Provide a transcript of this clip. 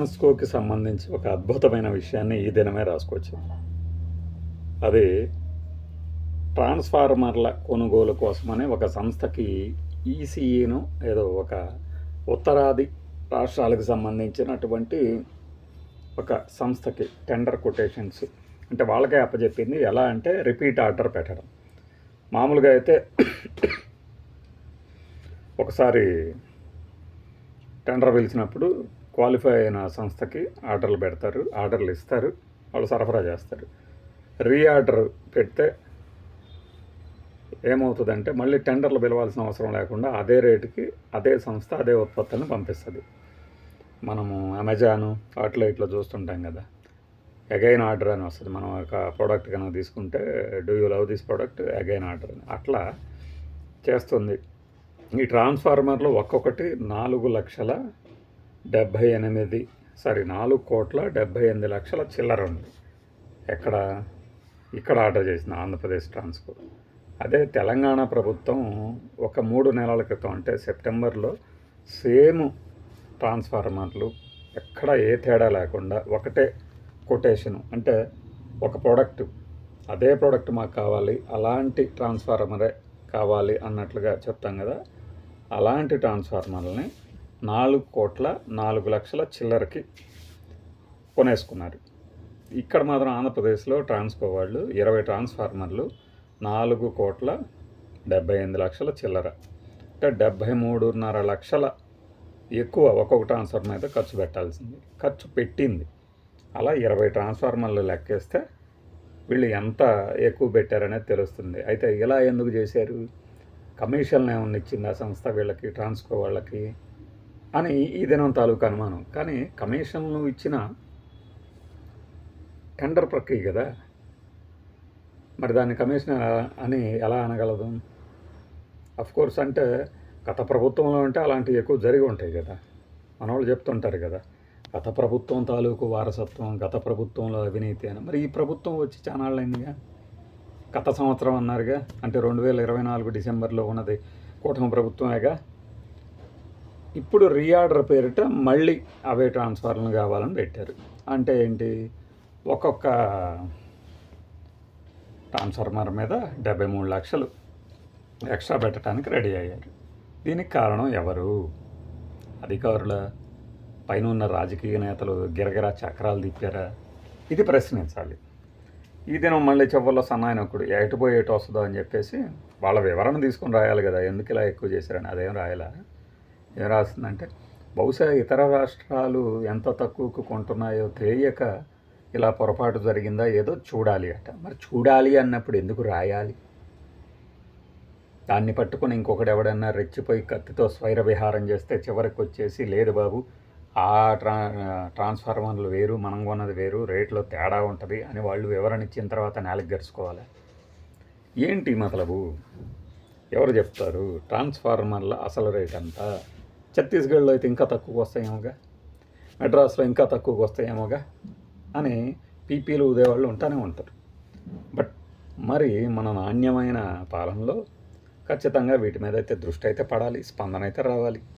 ట్రాన్స్కోకి సంబంధించి ఒక అద్భుతమైన విషయాన్ని ఈ దినమే రాసుకోవచ్చు అది ట్రాన్స్ఫార్మర్ల కొనుగోలు కోసమని ఒక సంస్థకి ఈసీఈను ఏదో ఒక ఉత్తరాది రాష్ట్రాలకు సంబంధించినటువంటి ఒక సంస్థకి టెండర్ కొటేషన్స్ అంటే వాళ్ళకే అప్పచెప్పింది ఎలా అంటే రిపీట్ ఆర్డర్ పెట్టడం. మామూలుగా అయితే ఒకసారి టెండర్ పిలిచినప్పుడు క్వాలిఫై అయిన సంస్థకి ఆర్డర్లు పెడతారు ఆర్డర్లు ఇస్తారు వాళ్ళు సరఫరా చేస్తారు. రీఆర్డర్ పెడితే ఏమవుతుందంటే మళ్ళీ టెండర్లు పిలవాల్సిన అవసరం లేకుండా అదే రేటుకి అదే సంస్థ అదే ఉత్పత్తులను పంపిస్తుంది. మనము అమెజాను వాటిలో ఇట్లా చూస్తుంటాం కదా. అగైన్ ఆర్డర్ అని వస్తుంది. మనం ఒక ప్రోడక్ట్ కనుక తీసుకుంటే do you love this product? Again order అని. అట్లా చేస్తుంది. ఈ ట్రాన్స్ఫార్మర్లు ఒక్కొక్కటి నాలుగు లక్షల డెబ్భై ఎనిమిది. సారీ నాలుగు కోట్ల డెబ్భై ఎనిమిది లక్షల చిల్లర ఉంది. ఎక్కడ? ఇక్కడ ఆర్డర్ చేసిన ఆంధ్రప్రదేశ్ ట్రాన్స్పోర్ట్. అదే తెలంగాణ ప్రభుత్వం ఒక మూడు నెలల క్రితం అంటే సెప్టెంబర్లో సేమ్ ట్రాన్స్ఫార్మర్లు ఎక్కడ ఏ తేడా లేకుండా ఒకటే కొటేషను అంటే ఒక ప్రోడక్ట్ అదే ప్రోడక్ట్ మాకు కావాలి అలాంటి ట్రాన్స్ఫార్మరే కావాలి అన్నట్లుగా చెప్తాం కదా. అలాంటి ట్రాన్స్ఫార్మర్ని నాలుగు కోట్ల నాలుగు లక్షల చిల్లరకి కొనేసుకున్నారు. ఇక్కడ మాత్రం ఆంధ్రప్రదేశ్లో ట్రాన్స్కో వాళ్ళు ఇరవై ట్రాన్స్ఫార్మర్లు నాలుగు కోట్ల డెబ్బై ఎనిమిది లక్షల చిల్లర. అంటే డెబ్బై మూడున్నర లక్షల ఎక్కువ ఒక్కొక్క ట్రాన్స్ఫార్మర్ అయితే ఖర్చు పెట్టాల్సింది. ఖర్చు పెట్టింది. అలా ఇరవై ట్రాన్స్ఫార్మర్లు లెక్కేస్తే వీళ్ళు ఎంత ఎక్కువ పెట్టారనేది తెలుస్తుంది. అయితే ఇలా ఎందుకు చేశారు? కమిషన్ ఏమన్నా ఇచ్చింది ఆ సంస్థ వీళ్ళకి ట్రాన్స్కో వాళ్ళకి? అని ఈ దినం తాలూకు అనుమానం. కానీ కమిషన్లు ఇచ్చిన టెండర్ ప్రక్రియ కదా? మరి దాన్ని కమిషన్ అని ఎలా అనగలదు? కోర్స్ అంటే గత ప్రభుత్వంలో అంటే అలాంటివి ఎక్కువ జరిగి ఉంటాయి కదా. మన వాళ్ళు చెప్తుంటారు కదా గత ప్రభుత్వం తాలూకు వారసత్వం గత ప్రభుత్వంలో అవినీతి అని. మరి ఈ ప్రభుత్వం వచ్చి చానాళ్ళైందిగా? గత సంవత్సరం అన్నారుగా? అంటే రెండు వేల ఇరవై నాలుగు డిసెంబర్లో ఉన్నది కూటమి ప్రభుత్వమేగా? ఇప్పుడు రీఆర్డర్ పేరిట మళ్ళీ అవే ట్రాన్స్ఫార్మర్లు కావాలని పెట్టారు. అంటే ఏంటి? ఒక్కొక్క ట్రాన్స్ఫార్మర్ మీద డెబ్బై మూడు లక్షలు ఎక్స్ట్రా పెట్టడానికి రెడీ అయ్యారు. దీనికి కారణం ఎవరు? అధికారుల పైన ఉన్న రాజకీయ నేతలు గిరగిరా చక్రాలు తిప్పారా? ఇది ప్రశ్నించాలి. ఈ దినం మళ్ళీ చివరిలో సన్నాయనకుడు ఎటు పోయి ఎటు వస్తుందో అని చెప్పేసి వాళ్ళ వివరణ తీసుకొని రాయాలి కదా ఎందుకు ఇలా ఎక్కువ చేశారని? అదేం రాయాలా? ఏం రాస్తుందంటే బహుశా ఇతర రాష్ట్రాలు ఎంత తక్కువకు కొంటున్నాయో తెలియక ఇలా పొరపాటు జరిగిందా ఏదో చూడాలి అట. మరి చూడాలి అన్నప్పుడు ఎందుకు రాయాలి? దాన్ని పట్టుకొని ఇంకొకటి ఎవడన్నా రెచ్చిపోయి కత్తితో స్వైర విహారం చేస్తే చివరికి వచ్చేసి లేదు బాబు ఆ ట్రా ట్రాన్స్ఫార్మర్లు వేరు మనం కొన్నది వేరు రేట్లో తేడా ఉంటుంది అని వాళ్ళు వివరణ ఇచ్చిన తర్వాత నేలకు గరుచుకోవాలి. ఏంటి మతలబు? ఎవరు చెప్తారు? ట్రాన్స్ఫార్మర్ల అసలు రేట్ అంతా ఛత్తీస్గఢ్లో అయితే ఇంకా తక్కువకు వస్తాయేమోగా మెడ్రాస్లో ఇంకా తక్కువకు వస్తాయేమోగా అని పీపీలు ఉదేవాళ్ళు ఉంటానే ఉంటారు. బట్ మరి మన నాణ్యమైన పాలనలో ఖచ్చితంగా వీటి మీద అయితే దృష్టి అయితే పడాలి స్పందన అయితే రావాలి.